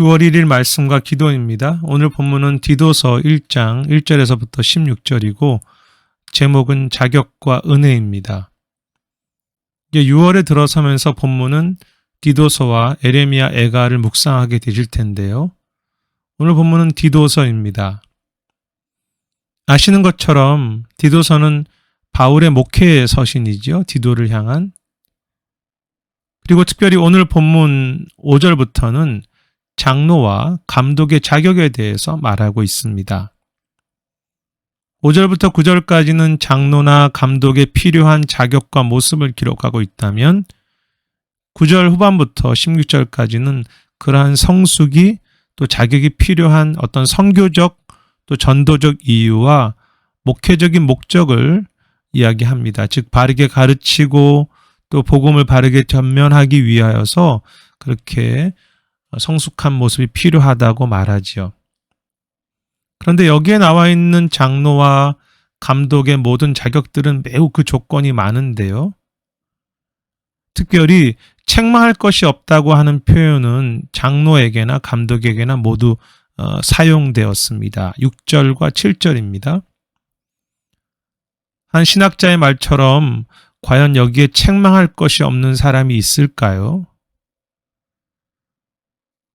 6월 1일 말씀과 기도입니다. 오늘 본문은 디도서 1장 1절에서부터 16절이고 제목은 자격과 은혜입니다. 이제 6월에 들어서면서 본문은 디도서와 에레미야 에가를 묵상하게 되실 텐데요. 오늘 본문은 디도서입니다. 아시는 것처럼 디도서는 바울의 목회의 서신이죠. 디도를 향한. 그리고 특별히 오늘 본문 5절부터는 장로와 감독의 자격에 대해서 말하고 있습니다. 5절부터 9절까지는 장로나 감독에 필요한 자격과 모습을 기록하고 있다면 9절 후반부터 16절까지는 그러한 성숙이 또 자격이 필요한 어떤 선교적 또 전도적 이유와 목회적인 목적을 이야기합니다. 즉 바르게 가르치고 또 복음을 바르게 전면하기 위하여서 그렇게 성숙한 모습이 필요하다고 말하지요. 그런데 여기에 나와 있는 장로와 감독의 모든 자격들은 매우 그 조건이 많은데요. 특별히 책망할 것이 없다고 하는 표현은 장로에게나 감독에게나 모두 어, 사용되었습니다. 6절과 7절입니다. 한 신학자의 말처럼 과연 여기에 책망할 것이 없는 사람이 있을까요?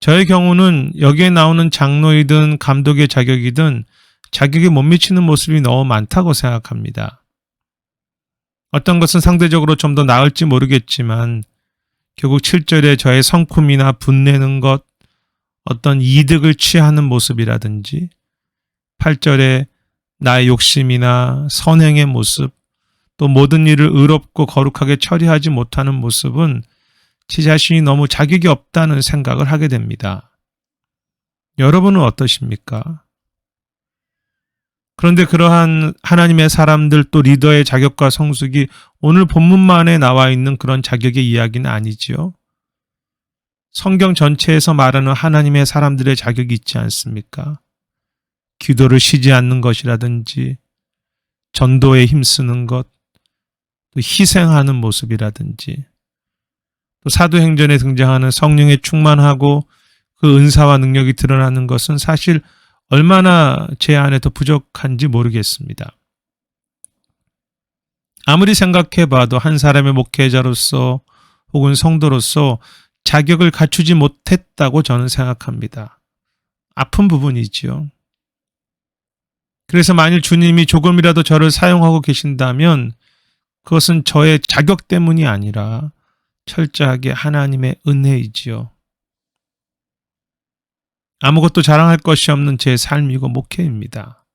저의 경우는 여기에 나오는 장로이든 감독의 자격이든 자격에 못 미치는 모습이 너무 많다고 생각합니다. 어떤 것은 상대적으로 좀 더 나을지 모르겠지만 결국 7절에 저의 성품이나 분내는 것, 어떤 이득을 취하는 모습이라든지 8절에 나의 욕심이나 선행의 모습, 또 모든 일을 의롭고 거룩하게 처리하지 못하는 모습은 제 자신이 너무 자격이 없다는 생각을 하게 됩니다. 여러분은 어떠십니까? 그런데 그러한 하나님의 사람들 또 리더의 자격과 성숙이 오늘 본문만에 나와 있는 그런 자격의 이야기는 아니지요. 성경 전체에서 말하는 하나님의 사람들의 자격이 있지 않습니까? 기도를 쉬지 않는 것이라든지, 전도에 힘쓰는 것, 또 희생하는 모습이라든지, 또 사도행전에 등장하는 성령에 충만하고 그 은사와 능력이 드러나는 것은 사실 얼마나 제 안에 더 부족한지 모르겠습니다. 아무리 생각해 봐도 한 사람의 목회자로서 혹은 성도로서 자격을 갖추지 못했다고 저는 생각합니다. 아픈 부분이지요. 그래서 만일 주님이 조금이라도 저를 사용하고 계신다면 그것은 저의 자격 때문이 아니라 철저하게 하나님의 은혜이지요. 아무것도 자랑할 것이 없는 제 삶이고 목회입니다.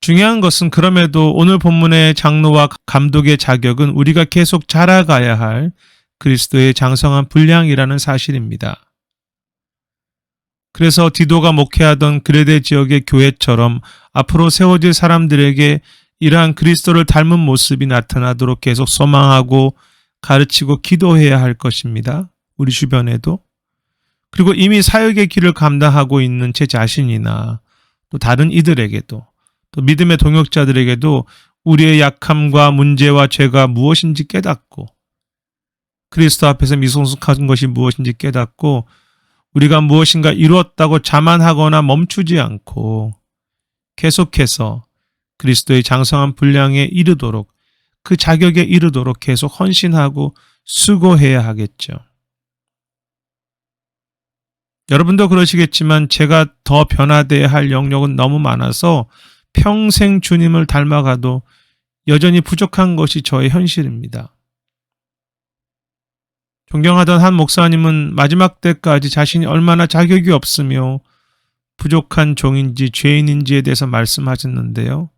중요한 것은 그럼에도 오늘 본문의 장로와 감독의 자격은 우리가 계속 자라가야 할 그리스도의 장성한 분량이라는 사실입니다. 그래서 디도가 목회하던 그레데 지역의 교회처럼 앞으로 세워질 사람들에게 이러한 그리스도를 닮은 모습이 나타나도록 계속 소망하고 가르치고 기도해야 할 것입니다. 우리 주변에도. 그리고 이미 사역의 길을 감당하고 있는 제 자신이나 또 다른 이들에게도 또 믿음의 동역자들에게도 우리의 약함과 문제와 죄가 무엇인지 깨닫고 그리스도 앞에서 미성숙한 것이 무엇인지 깨닫고 우리가 무엇인가 이루었다고 자만하거나 멈추지 않고 계속해서 그리스도의 장성한 분량에 이르도록 그 자격에 이르도록 계속 헌신하고 수고해야 하겠죠. 여러분도 그러시겠지만 제가 더 변화돼야 할 영역은 너무 많아서 평생 주님을 닮아가도 여전히 부족한 것이 저의 현실입니다. 존경하던 한 목사님은 마지막 때까지 자신이 얼마나 자격이 없으며 부족한 종인지 죄인인지에 대해서 말씀하셨는데요.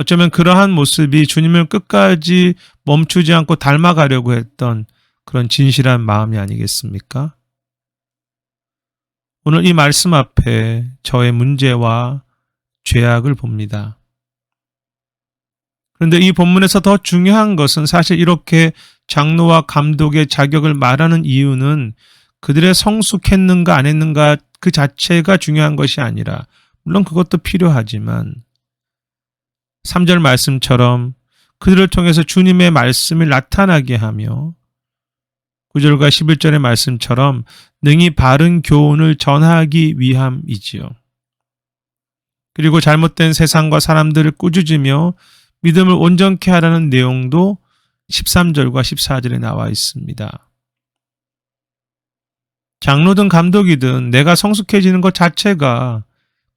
어쩌면 그러한 모습이 주님을 끝까지 멈추지 않고 닮아가려고 했던 그런 진실한 마음이 아니겠습니까? 오늘 이 말씀 앞에 저의 문제와 죄악을 봅니다. 그런데 이 본문에서 더 중요한 것은 사실 이렇게 장로와 감독의 자격을 말하는 이유는 그들의 성숙했는가 안 했는가 그 자체가 중요한 것이 아니라 물론 그것도 필요하지만 3절 말씀처럼 그들을 통해서 주님의 말씀을 나타나게 하며 9절과 11절의 말씀처럼 능히 바른 교훈을 전하기 위함이지요. 그리고 잘못된 세상과 사람들을 꾸짖으며 믿음을 온전케 하라는 내용도 13절과 14절에 나와 있습니다. 장로든 감독이든 내가 성숙해지는 것 자체가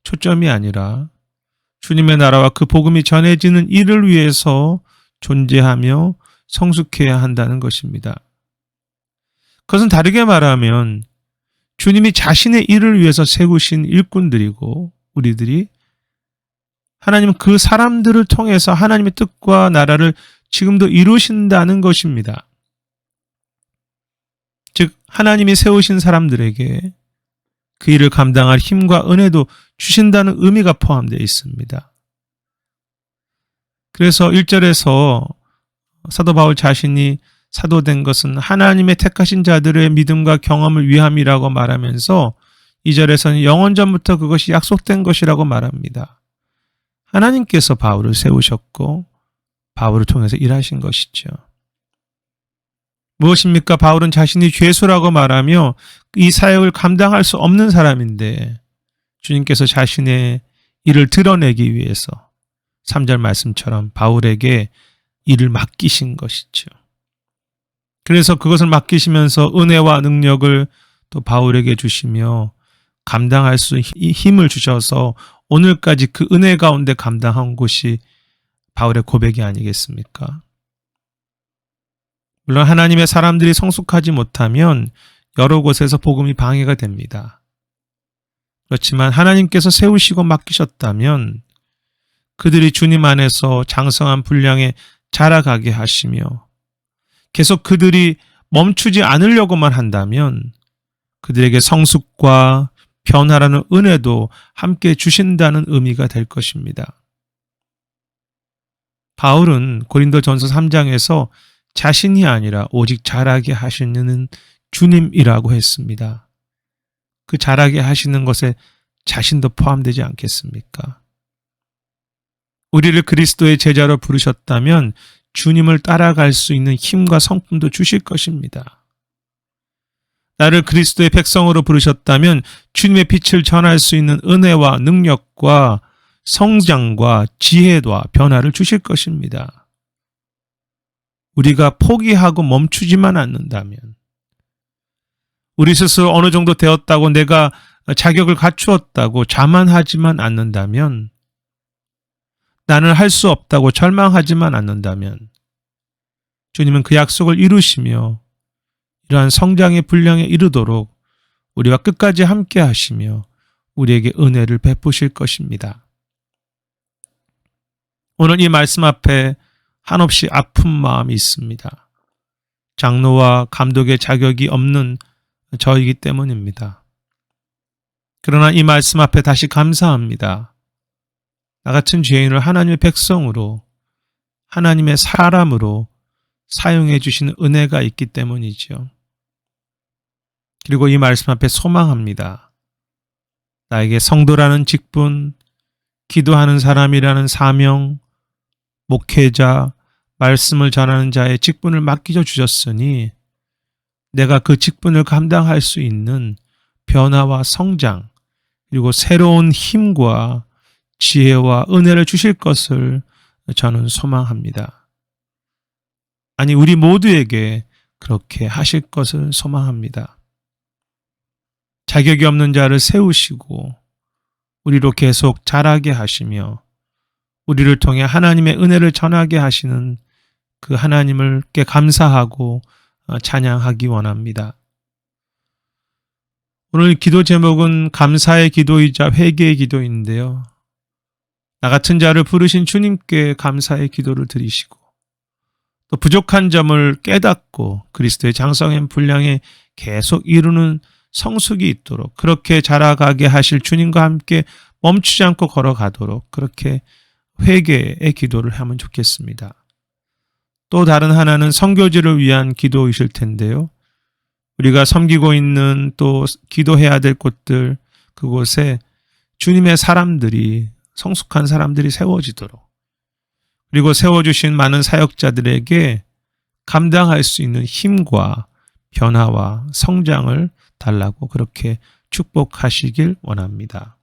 초점이 아니라 주님의 나라와 그 복음이 전해지는 일을 위해서 존재하며 성숙해야 한다는 것입니다. 그것은 다르게 말하면 주님이 자신의 일을 위해서 세우신 일꾼들이고 우리들이 하나님은 그 사람들을 통해서 하나님의 뜻과 나라를 지금도 이루신다는 것입니다. 즉, 하나님이 세우신 사람들에게 그 일을 감당할 힘과 은혜도 주신다는 의미가 포함되어 있습니다. 그래서 1절에서 사도 바울 자신이 사도된 것은 하나님의 택하신 자들의 믿음과 경험을 위함이라고 말하면서 2절에서는 영원전부터 그것이 약속된 것이라고 말합니다. 하나님께서 바울을 세우셨고 바울을 통해서 일하신 것이죠. 무엇입니까? 바울은 자신이 죄수라고 말하며 이 사역을 감당할 수 없는 사람인데 주님께서 자신의 일을 드러내기 위해서 3절 말씀처럼 바울에게 일을 맡기신 것이죠. 그래서 그것을 맡기시면서 은혜와 능력을 또 바울에게 주시며 감당할 수 힘을 주셔서 오늘까지 그 은혜 가운데 감당한 것이 바울의 고백이 아니겠습니까? 물론 하나님의 사람들이 성숙하지 못하면 여러 곳에서 복음이 방해가 됩니다. 그렇지만 하나님께서 세우시고 맡기셨다면 그들이 주님 안에서 장성한 분량에 자라가게 하시며 계속 그들이 멈추지 않으려고만 한다면 그들에게 성숙과 변화라는 은혜도 함께 주신다는 의미가 될 것입니다. 바울은 고린도 전서 3장에서 자신이 아니라 오직 자라게 하시는 주님이라고 했습니다. 그 자라게 하시는 것에 자신도 포함되지 않겠습니까? 우리를 그리스도의 제자로 부르셨다면 주님을 따라갈 수 있는 힘과 성품도 주실 것입니다. 나를 그리스도의 백성으로 부르셨다면 주님의 빛을 전할 수 있는 은혜와 능력과 성장과 지혜와 변화를 주실 것입니다. 우리가 포기하고 멈추지만 않는다면, 우리 스스로 어느 정도 되었다고 내가 자격을 갖추었다고 자만하지만 않는다면, 나는 할 수 없다고 절망하지만 않는다면, 주님은 그 약속을 이루시며 이러한 성장의 분량에 이르도록 우리와 끝까지 함께 하시며 우리에게 은혜를 베푸실 것입니다. 오늘 이 말씀 앞에 한없이 아픈 마음이 있습니다. 장로와 감독의 자격이 없는 저이기 때문입니다. 그러나 이 말씀 앞에 다시 감사합니다. 나 같은 죄인을 하나님의 백성으로, 하나님의 사람으로 사용해 주시는 은혜가 있기 때문이지요. 그리고 이 말씀 앞에 소망합니다. 나에게 성도라는 직분, 기도하는 사람이라는 사명, 목회자, 말씀을 전하는 자의 직분을 맡기져 주셨으니 내가 그 직분을 감당할 수 있는 변화와 성장, 그리고 새로운 힘과 지혜와 은혜를 주실 것을 저는 소망합니다. 아니, 우리 모두에게 그렇게 하실 것을 소망합니다. 자격이 없는 자를 세우시고, 우리로 계속 자라게 하시며, 우리를 통해 하나님의 은혜를 전하게 하시는 그 하나님을께 감사하고 어, 찬양하기 원합니다. 오늘 기도 제목은 감사의 기도이자 회개의 기도인데요. 나 같은 자를 부르신 주님께 감사의 기도를 드리시고 또 부족한 점을 깨닫고 그리스도의 장성한 분량에 계속 이루는 성숙이 있도록 그렇게 자라가게 하실 주님과 함께 멈추지 않고 걸어가도록 그렇게 회개의 기도를 하면 좋겠습니다. 또 다른 하나는 성교지를 위한 기도이실 텐데요. 우리가 섬기고 있는 또 기도해야 될 곳들 그곳에 주님의 사람들이 성숙한 사람들이 세워지도록 그리고 세워주신 많은 사역자들에게 감당할 수 있는 힘과 변화와 성장을 달라고 그렇게 축복하시길 원합니다.